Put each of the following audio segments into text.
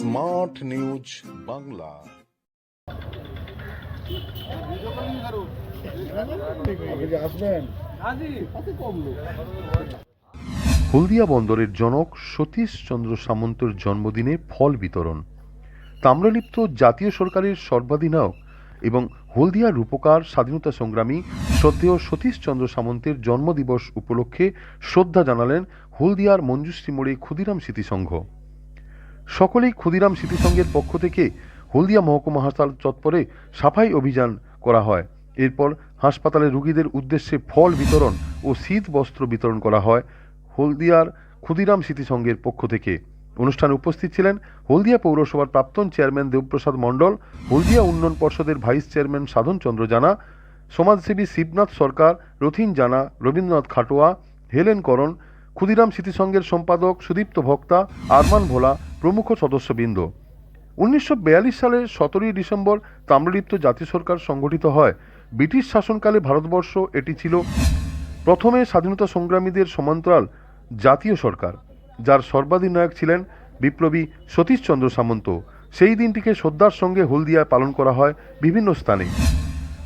Smart news Bangla. হলদিয়া বন্দরের জনক সতীশ চন্দ্র সামন্তের জন্মদিনে ফল বিতরণ। তাম্রলিপ্ত জাতীয় সরকারের সর্বাধিনায়ক এবং হলদিয়া রূপকার স্বাধীনতা সংগ্রামী শ্রদ্ধেয় সতীশ চন্দ্র সামন্তের জন্মদিবস উপলক্ষে শ্রদ্ধা জানালেন হলদিয়ার মঞ্জুশ্রী মোড়ে ক্ষুদিরাম স্মৃতিসংঘ। সকলেই ক্ষুদিরাম স্মৃতিসংঘের পক্ষ থেকে হলদিয়া মহকুমা হাসপাতাল চত্বরে সাফাই অভিযান করা হয়। এরপর হাসপাতালে রুগীদের উদ্দেশ্যে ফল বিতরণ ও শীত বস্ত্র বিতরণ করা হয় হলদিয়ার ক্ষুদিরাম স্মৃতিসংঘের পক্ষ থেকে। অনুষ্ঠানে উপস্থিত ছিলেন হলদিয়া পৌরসভার প্রাক্তন চেয়ারম্যান দেবপ্রসাদ মণ্ডল, হলদিয়া উন্নয়ন পর্ষদের ভাইস চেয়ারম্যান সাধন চন্দ্র জানা, সমাজসেবী শিবনাথ সরকার, রথিন জানা, রবীন্দ্রনাথ খাটোয়া, হেলেন করণ ক্ষুদিরাম স্মৃতিসংঘের সম্পাদক সুদীপ্ত ভক্তা আরমান ভোলা প্রমুখ সদস্যবৃন্দ। উনিশশো সালের সতেরোই ডিসেম্বর তাম্রলিপ্ত জাতীয় সরকার সংগঠিত হয়। ব্রিটিশ শাসনকালে ভারতবর্ষ এটি ছিল প্রথমে স্বাধীনতা সংগ্রামীদের সমান্তরাল জাতীয় সরকার, যার সর্বাধিনায়ক ছিলেন বিপ্লবী সতীশচন্দ্র সামন্ত। সেই দিনটিকে শ্রদ্ধার সঙ্গে হলদিয়ায় পালন করা হয় বিভিন্ন স্থানে।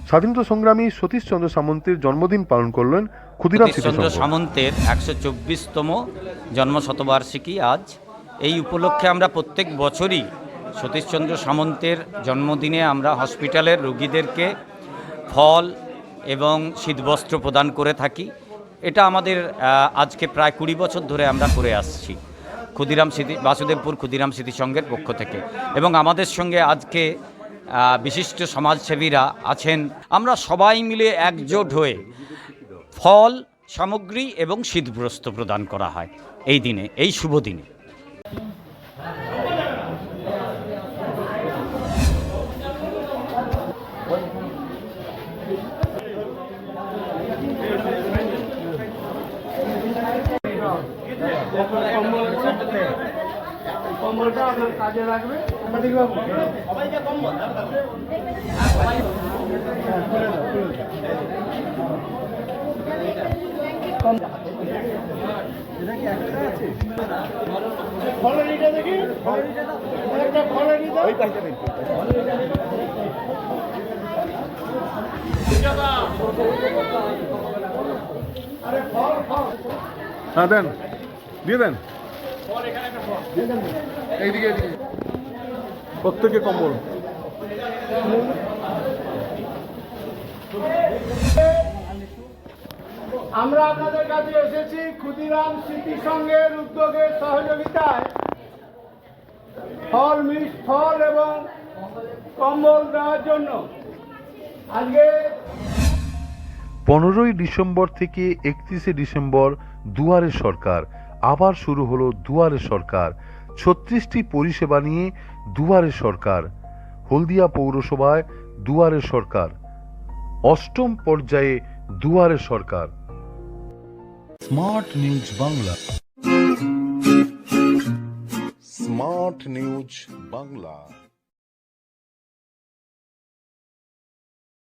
স্বাধীনতা সংগ্রামী সতীশচন্দ্র সামন্তের জন্মদিন পালন করলেন ক্ষুদিরাম সতীশচন্দ্র সামন্তের একশো চব্বিশতম জন্ম শতবার্ষিকী আজ। এই উপলক্ষে আমরা প্রত্যেক বছরই সতীশচন্দ্র সামন্তের জন্মদিনে আমরা হসপিটালের রোগীদেরকে ফল এবং শীতবস্ত্র প্রদান করে থাকি। এটা আমাদের আজকে প্রায় কুড়ি বছর ধরে আমরা করে আসছি ক্ষুদিরাম স্মৃতি বাসুদেবপুর ক্ষুদিরাম স্মৃতিসংঘের পক্ষ থেকে। এবং আমাদের সঙ্গে আজকে বিশিষ্ট সমাজসেবীরা আছেন। আমরা সবাই মিলে একজোট হয়ে ফল, সামগ্রী এবং শীতবস্ত্র প্রদান করা হয় এই দিনে, এই শুভ দিনে। কম্বলটা আপনার কাজে লাগবে। হ্যাঁ দেন। দিয়ে দেন। এইদিকে এইদিকে। প্রত্যেকে কম্বল। আমরা আপনাদের কাছে এসেছি ক্ষুদিরাম স্মৃতি সংঘের উদ্যোগের সহযোগিতায়। ফল মিষ্টি ফল এবং কম্বল দেওয়ার জন্য। আজকে পনেরোই ডিসেম্বর থেকে একত্রিশে ডিসেম্বর দুয়ারে সরকার। আবার শুরু হলো দুয়ারে সরকার। ছত্রিশটি পরিষেবা নিয়ে দুয়ারে সরকার। হলদিয়া পৌরসভায় দুয়ারে সরকার। অষ্টম পর্যায়ে Duare Sarkar. Smart news Bangla. Smart news Bangla.